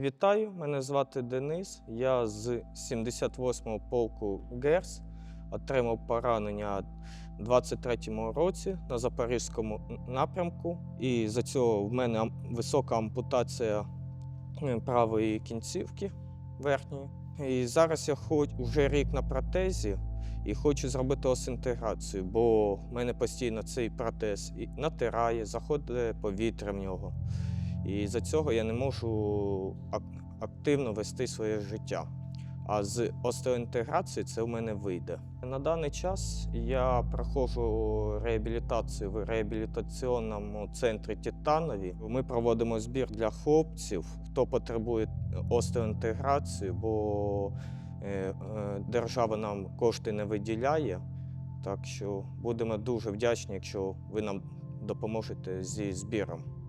Вітаю, мене звати Денис. Я з 78-го полку ГЕРС отримав поранення у 23-му році на Запорізькому напрямку. І за цього в мене висока ампутація правої кінцівки верхньої. І зараз я хоч вже рік на протезі і хочу зробити осінтеграцію, бо в мене постійно цей протез натирає, заходить повітря в нього. І за цього я не можу активно вести своє життя. А з остеоінтеграції це в мене вийде. На даний час я проходжу реабілітацію в реабілітаційному центрі Титанові. Ми проводимо збір для хлопців, хто потребує остеоінтеграцію, бо е, е, держава нам кошти не виділяє. Так що будемо дуже вдячні, якщо ви нам допоможете зі збіром.